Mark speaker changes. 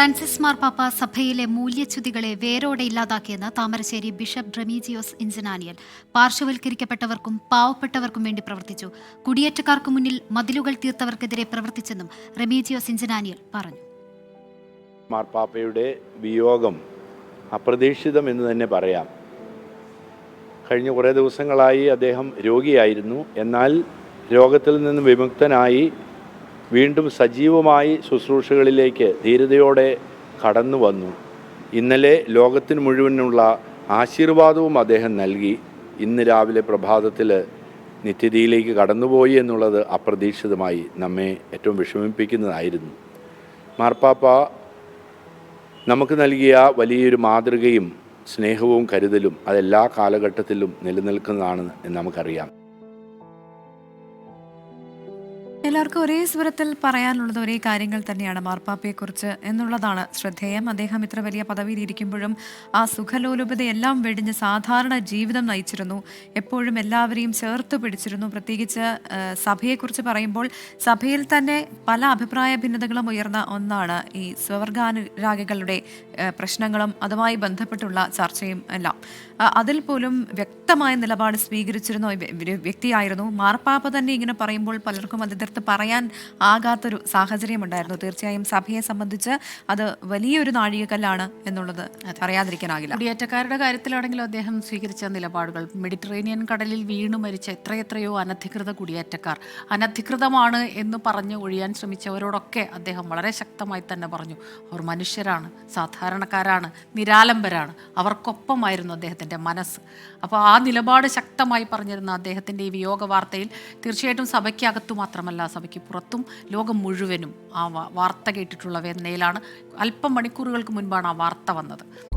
Speaker 1: Francis മാർപ്പാപ്പ സഭയിലെ മൂല്യച്യുതികളെ വേരോടെ ഇല്ലാതാക്കിയെന്ന് താമരശ്ശേരി ബിഷപ്പ് ഡ്രമീജിയോസ് ഇൻസനാനിയൽ പാർശ്വവൽക്കരിക്കപ്പെട്ടവർക്കും പാവപ്പെട്ടവർക്കും വേണ്ടി പ്രവർത്തിച്ചു. കുടിയേറ്റക്കാർക്ക് മുന്നിൽ മതിലുകൾ തീർത്തവർക്കെതിരെ പ്രവർത്തിച്ചെന്നും റെമീജിയോസ് ഇൻസനാനിയൽ പറഞ്ഞു.
Speaker 2: മാർപ്പാപ്പയുടെ വിയോഗം അപ്രതീക്ഷിതം എന്ന് തന്നെ പറയാം. കഴിഞ്ഞ കുറേ ദിവസങ്ങളായി അദ്ദേഹം രോഗിയായിരുന്നു. എന്നാൽ രോഗത്തിൽ നിന്ന് വിമുക്തനായി വീണ്ടും സജീവമായി ശുശ്രൂഷകളിലേക്ക് ധീരതയോടെ കടന്നു വന്നു. ഇന്നലെ ലോകത്തിന് മുഴുവനുള്ള ആശീർവാദവും അദ്ദേഹം നൽകി. ഇന്ന് രാവിലെ പ്രഭാതത്തിൽ നിത്യതയിലേക്ക് കടന്നുപോയി എന്നുള്ളത് അപ്രതീക്ഷിതമായി നമ്മെ ഏറ്റവും വിഷമിപ്പിക്കുന്നതായിരുന്നു. മാർപ്പാപ്പ നമുക്ക് നൽകിയ വലിയൊരു മാതൃകയും സ്നേഹവും കരുതലും അതെല്ലാ കാലഘട്ടത്തിലും നിലനിൽക്കുന്നതാണ് നമുക്കറിയാം.
Speaker 3: എല്ലാവർക്കും ഒരേ സ്വരത്തിൽ പറയാനുള്ളത് ഒരേ കാര്യങ്ങൾ തന്നെയാണ് മാർപ്പാപ്പയെക്കുറിച്ച് എന്നുള്ളതാണ്. ശ്രദ്ധേയം. അദ്ദേഹം ഇത്ര വലിയ പദവിയിലിരിക്കുമ്പോഴും ആ സുഖലോലുപതയെല്ലാം വെടിഞ്ഞ് സാധാരണ ജീവിതം നയിച്ചിരുന്നു. എപ്പോഴും എല്ലാവരെയും ചേർത്ത് പിടിച്ചിരുന്നു. പ്രത്യേകിച്ച് സഭയെക്കുറിച്ച് പറയുമ്പോൾ സഭയിൽ തന്നെ പല അഭിപ്രായ ഭിന്നതകളും ഉയർന്ന ഒന്നാണ് ഈ സ്വവർഗാനുരാഗികളുടെ പ്രശ്നങ്ങളും അതുമായി ബന്ധപ്പെട്ടുള്ള ചർച്ചയും എല്ലാം. അതിൽ പോലും വ്യക്തമായ നിലപാട് സ്വീകരിച്ചിരുന്ന വ്യക്തിയായിരുന്നു മാർപ്പാപ്പ തന്നെ ഇങ്ങനെ പറയുമ്പോൾ പലർക്കും അത് എതിർത്ത് പറയാൻ ആകാത്തൊരു സാഹചര്യം ഉണ്ടായിരുന്നു തീർച്ചയായും സഭയെ സംബന്ധിച്ച് അത് വലിയൊരു നാഴികക്കല്ലാണ് എന്നുള്ളത് പറയാതിരിക്കാനാകില്ല.
Speaker 4: കുടിയേറ്റക്കാരുടെ കാര്യത്തിലാണെങ്കിലും അദ്ദേഹം സ്വീകരിച്ച നിലപാടുകൾ. മെഡിറ്ററേനിയൻ കടലിൽ വീണു മരിച്ച എത്രയെത്രയോ അനധികൃത കുടിയേറ്റക്കാർ. അനധികൃതമാണ് എന്ന് പറഞ്ഞ് ഒഴിയാൻ ശ്രമിച്ചവരോടൊക്കെ അദ്ദേഹം വളരെ ശക്തമായി തന്നെ പറഞ്ഞു. അവർ മനുഷ്യരാണ് സാധാരണക്കാരാണ് നിരാലംബരാണ്. അവർക്കൊപ്പമായിരുന്നു അദ്ദേഹത്തിന്റെ മനസ്സ്. അപ്പോൾ ആ നിലപാട് ശക്തമായി പറഞ്ഞിരുന്ന അദ്ദേഹത്തിന്റെ ഈ വിയോഗ വാർത്തയിൽ തീർച്ചയായിട്ടും സഭയ്ക്കകത്തു മാത്രമല്ല സഭയ്ക്ക് പുറത്തും ലോകം മുഴുവനും ആ വാർത്ത കേട്ടിട്ടുള്ള വേദനയിലാണ്. അല്പം മണിക്കൂറുകൾക്ക് മുൻപാണ് ആ വാർത്ത വന്നത്.